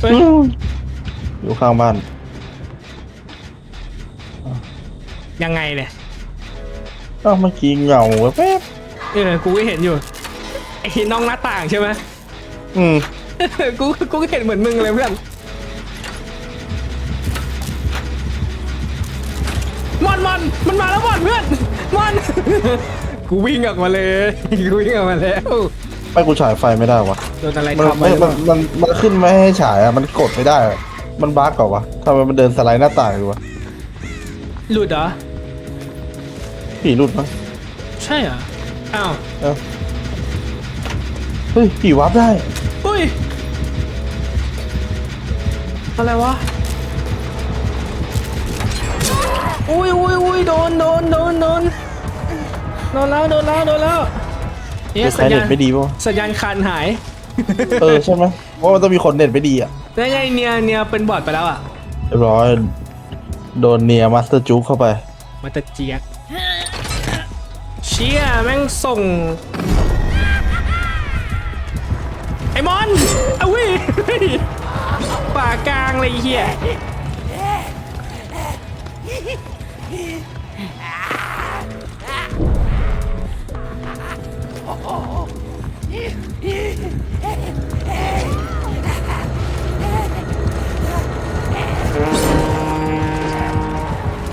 เฮ้ยอยู่ข้างบ้าน ยังไงเนี่ยอ้าวเมื่อกี้เงาแป๊บเออกูก็เห็นอยู่ไอ้น้องหน้าต่างใช่ไหม อืม กูกูก็เห็นเหมือนมึงเลยเพื่อนมอนมอนมันมาแล้วมอนเพื่อนมอน กูวิ่งออกมาเลย กูวิ่งออกมาแล้ว ไปกูฉายไฟไม่ได้วะโดนอะไรมันทำมาไม่หรือเปมันล่ามันมันขึ้นไม่ให้ฉายอะมันกดไม่ได้อะมันบั๊กเหรอวะทำไมมันเดินสไลด์หน้าต่างอยู่วะหลุดเหรอ ผีหลุดมั้งใช่เหรอ อ้าวเออเฮ้ยผีวับได้อุ้ย อะไรวะ อุ้ยอุ้ยอุ้ยโดนโดนโดนโดนโดนแล้วโดนแล้วโดนแล้ว เนี่ยเดี๋ยวสัใครญเน็ญาตณไม่ดีป่ะสัญญาณคันหายเออใช่ไหมเพราะมันต้องมีคนเน็ตไม่ดีอะแล้วไงเนียเนียเป็นบอดไปแล้วอะเรียบร้อยโดนเนียมาสเตอร์จู๊เข้าไป มาตะเจียกเชี่ยแม่งส่ง ไอ้มอนเอาวิเฮ้ยป่ากลางเลยไอ้เฮีย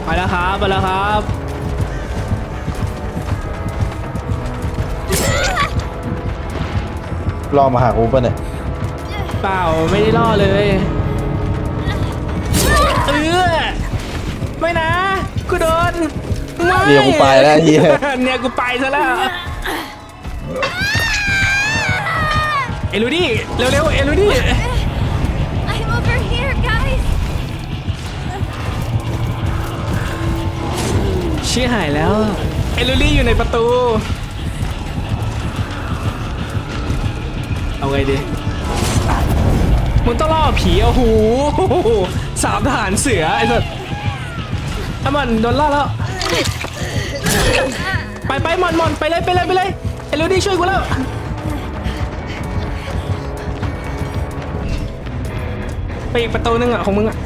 ไปแล้วครับไปแล้วครับ รอมาหากูป่ะเนี่ยเปล่าไม่ได้ล่อเลยเออไม่นะกูโดนไม่เดี๋ยวกูไปแล้วไอ้เฮียเนี่ยกูไปซะแล้ว เอลูดี้เร็วๆเอลูดี้ I'm over here, guys. เชี่ยหายแล้ว เอลูดี้อยู่ในประตู เอาไงดี มึงต้องล่อผีโอ้โหสามทหารเสือไอ้สัสถ้ามันโดนล่อแล้ว ไปไปมอนมอนไปเลยไปเลยไปเลย เอลูดี้ช่วยกูแล้ว ไปอีกประตูนึงอะของมึงอะ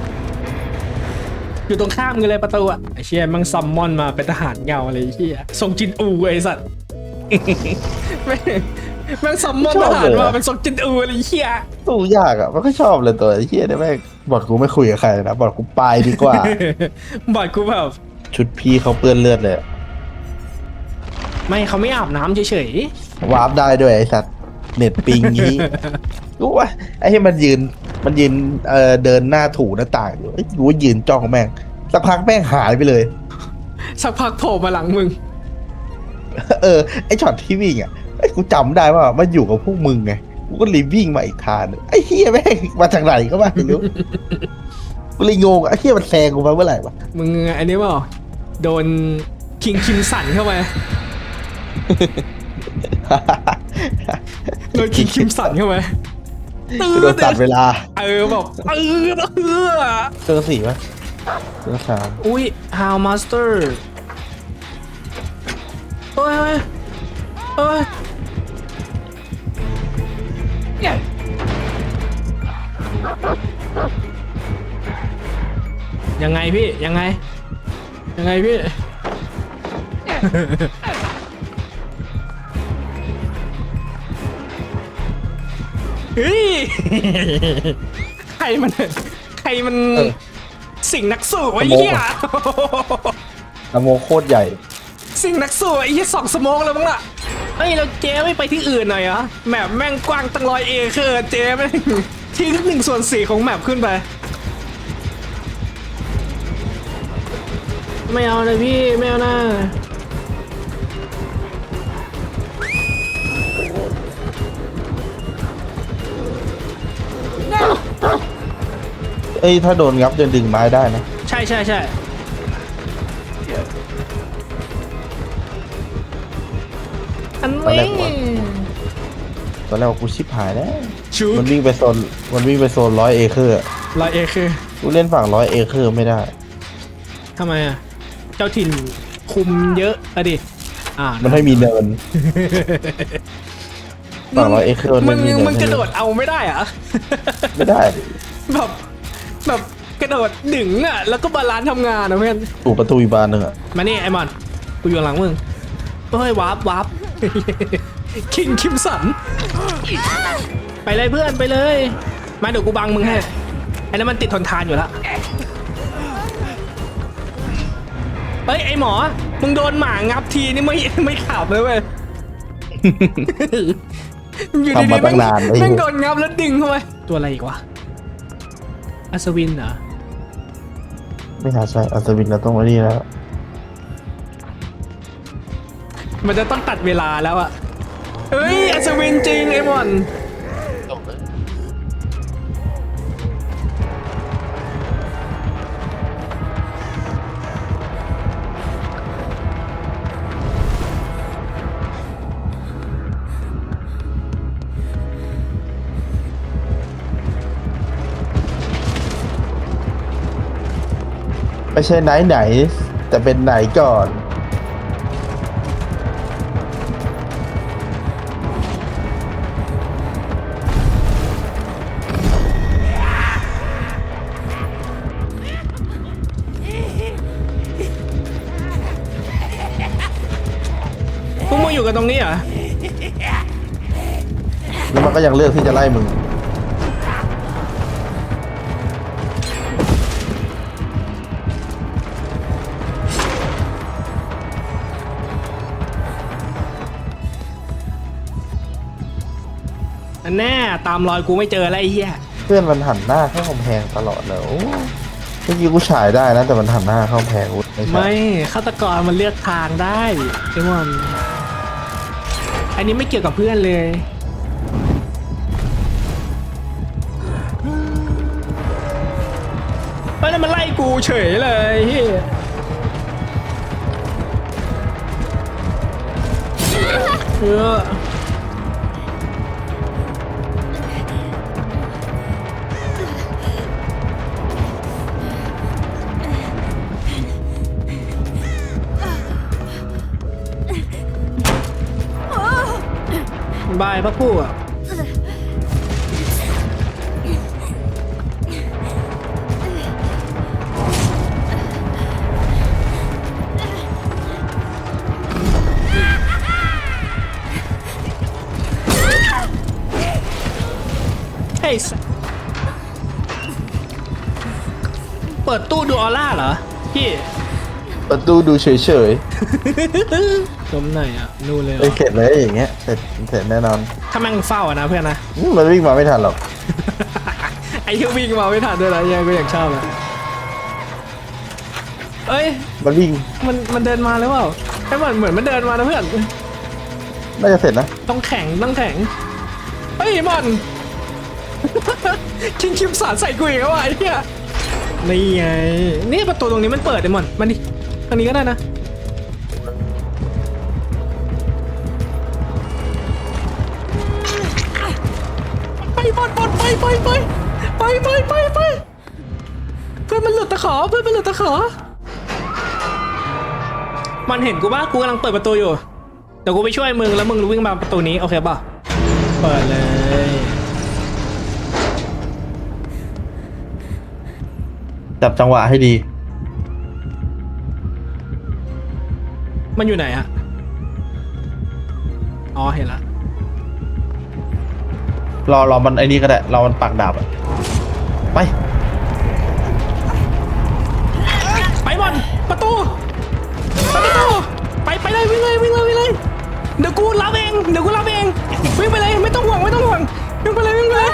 อยู่ตรงข้ามกันเลยประตูอะไอเชี่ยมังซัมมอนมาเป็นทหารเงาอะไรไอ้เชี่ยทรงจินอูไอสัตว์ แม่งแม่งซัมมอนทหารมาเป็นทรงจินอูอะไรไอ้เชี่ย ตู้ยากอะมันก็ชอบเลยตัวไอ้เฮียเนี่ยแม่งบอดกูไม่คุยกับใครนะบอดกูไปดีกว่า บอดกูแบบ ชุดพี่เขาเปื้อนเลือดเลยอะ ไม่เขาไม่อาบน้ำเฉยวาร์ปได้ด้วยไอ้สัตว์เน็ตปิงงี้กูว่าไอ้ที่มันยืนมันยืนเอ่อเดินหน้าถูหน้าต่างอยู่ไอ้กูว่ายืนจ้องแม่งสักพักแม่งหายไปเลย ๆสักพักโผล่มาหลังมึง เออไอ้ช็อตที่วิ่งอะไอ้กูจำได้ว่ามันอยู่กับพวกมึงไงกูก็เลยวิ่งมาอีกทางหนึ่งไอ้เฮียแม่งมาจากไหนก็ไม่รู้กูเลยงงไอ้เฮียมันแซงกูมาเมื่อไหร่วะมึงอันนี้เปล่าโดนคิงคิมสันเข้าไป โดนคิงคิมสันเข้าไปกูโดนตัดเวลา เออบอกเออเออเครื่องสี่ปะเครื่องสามอุ้ย How Master โอ้ยโอ้ยโอ้ยยังไงพี่ ยังไง ยังไงพี่ ฮ้ยใครมันใครมันเออ สิ่งนักสู้ไอ้สโมกเหี้ยนโมโคตรใหญ่ สิ่งนักสู้ไอ้เหี้ยสองสโมกแล้วมั้งล่ะเฮ้ยเราเจ๊ไม่ไปที่อื่นหน่อยเหรอแมปแม่งกว้างตั้งร้อยเอเคอร์เจ๊แม่งที่หนึ่งส่วนสี่ของแมปขึ้นไป ไม่เอาเลยพี่ไม่เอานะ เอ้ยถ้าโดนงับจะดึงไม้ได้นะใช่ใช่ใช่อันตอนแรนี้กว่าตอนแรกว่ากูชิบหายแล้วชูมันวิ่งไปโซนมันวิ่งไปโซนร้อยเอเคอร์ร้อยเอคือกูเล่นฝั่งร้อยเอเคอร์ไม่ได้ ทำไมอะ เจ้าถิ่นคุมเยอะอะดิอ่ามันไม่มีเนิน ฝั่งร้อยเอเคอร์มึไม่งมียังเนินมึงกระโดดเอาไม่ได้เหรอะไม่ได้ดิแบบ แบบกระโดดดึงอะ แล้วก็บาลานซ์ทำงานนะเพื่อนถูกประตูอีกบานหนึ่งอะมานี่ไอ้มอน กูอยู่หลังมึงเฮ้ยวาร์ปวาร์ป คิงคิมสัน ไปเลยเพื่อนไปเลย มาเดี๋ยวกูบังมึงให้ ไอ้นั้นมันติดทนทานอยู่แล้วเฮ้ยไอ้หมอ มึงโดนหมางับทีนี่ไม่ไม่ขับเลยเว้ย อยู่ดีทำมาๆตั้งนานไอ้แม่งเหี้ยโดนงับแล้วดึงเข้าไปตัวอะไรอีกวะ อัศวินเหรอ ไม่น่าใช่อัศวินเราต้องมานี่แล้ว มันจะต้องตัดเวลาแล้วอะเฮ้ย อัศวินจริงไอ้มอน ไม่ใช่ไหนไหน แต่เป็นไหนก่อนพวกมึงอยู่กันตรงนี้เหรอ แล้วมันก็ยังเลือกที่จะไล่มึง อันแน่ตามรอยกูไม่เจอแล้วไอ้เหี้ยเพื่อนมันหันหน้าเข้ากำแพงตลอดเลยโอ้เมื่อกี้กูฉายได้นะแต่มันหันหน้าเข้ากำแพงกูไม่ใช่ไม่ฆาตกรมันเลือกทางได้ไอ้มอนอันนี้ไม่เกี่ยวกับเพื่อนเลย เฮ้ยแล้วมันไล่กูเฉยเลยเฮ้ยเออายพระผู้อะเฮ้ยสัสเปิดตู้ดูออร่าเหรอพี่ ประตูดูเฉย จมไหนอะนู่นเลยๆเหรไอ้ยอเสร็จเลยอย่างเงี้ยเสร็จเสร็จแน่นอนถ้าแม่งเฝ้าอะนะเพื่อนนะ อืมมันวิ่งมาไม่ทันหรอกไอ้เหี้ยวิ่งมาไม่ทันด้วยนะยังก็อยากชอบอะเอ้ย มันวิ่งมันมันเดินมาหรือเปล่าไอ้เหมือนเหมือนมันเดินมานะเพื่อน น่าจะเสร็จนะต้องแข็งต้องแข็ง เฮ้ยมอนคิงคิมสารใส่กุยเขาว่ะไอ้เหี้ยนี่ไง นี่ประตูตรงนี้มันเปิดไอ้มอนมันดิทางนี้ก็ได้นะ บอลบอลไปไปไปไปไปไปไปเพื่อนมันหลุดตะขอเพื่อนมันหลุดตะขอ มันเห็นกูป่ะกูกำลังเปิดประตูอยู่เดี๋ยวกูไปช่วยมึงแล้วมึงวิ่งมาประตูนี้โอเคป่ะเปิดเลยจับจังหวะให้ดี มันอยู่ไหนอะอ๋อเห็นละ รอรอมันไอ้นี่ก็ได้รอมันปักดาบอะไป ไปบอลประตูไปประตูไปไปเลยวิ่งเลยวิ่งเลยวิ่งเลยเดี๋ยวกูรับเองเดี๋ยวกูรับเองวิ่งไปเลยไม่ต้องห่วงไม่ต้องห่วงวิ่งไปเลยวิ่งไปเลย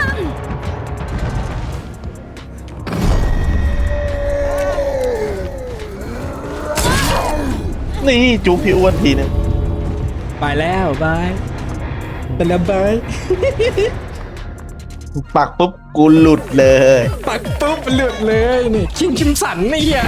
นี่จูบพี่อ้วนทีนึงไปแล้วบายไปแล้วบาย ปักปุ๊บกูหลุดเลย ปักปุ๊บหลุดเลยนี่คิมคิมสันนี่เหี้ย